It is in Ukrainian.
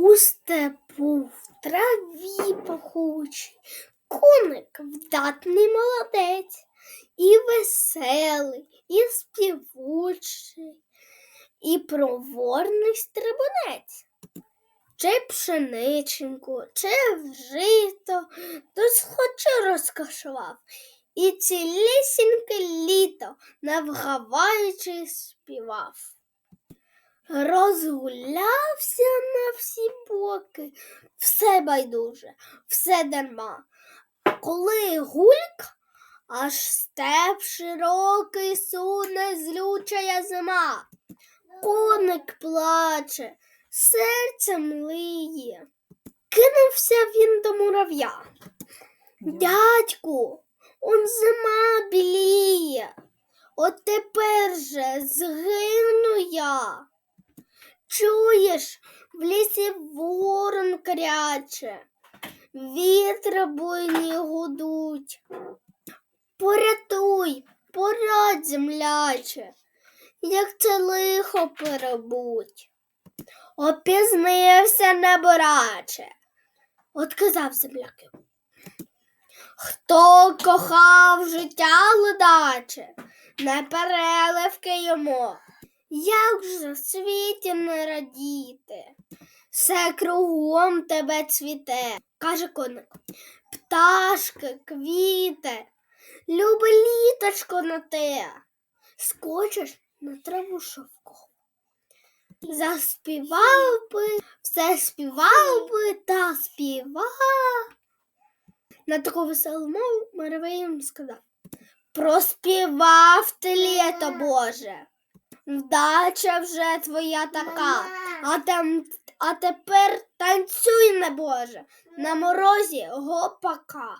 У степу в траві пахучій, коник вдатний молодець, і веселий, і співучий, і проворний стрибунець. Чи пшениченьку, чи вжито, то схоче розкошував, і цілісіньке літо, навгаваючи, співав. Розгулявся на всі боки, все байдуже, все дарма. Коли гульк, аж степ широкий суне злючая зима. Коник плаче, серце млиє. Кинувся він до мурав'я. Дядьку, он зима біліє. От тепер же згину я. Чуєш, в лісі ворон кряче, вітри буйні гудуть. Порятуй, порадь, земляче, як це лихо перебуть. Опізнився небораче, отказав земляк йому. Хто кохав життя ледаче, не переливки йому. Як же світі не радіти? Все кругом тебе цвіте, каже коник. Пташки, квіти, любе літочко на те. Скочиш на траву шовку. Заспівав би, все співав би та співав. На таку веселу мову Маравей їм сказав. Проспівав ти літо Боже. Вдача вже твоя така, а, там, а тепер танцюй, не Боже, на морозі гопака.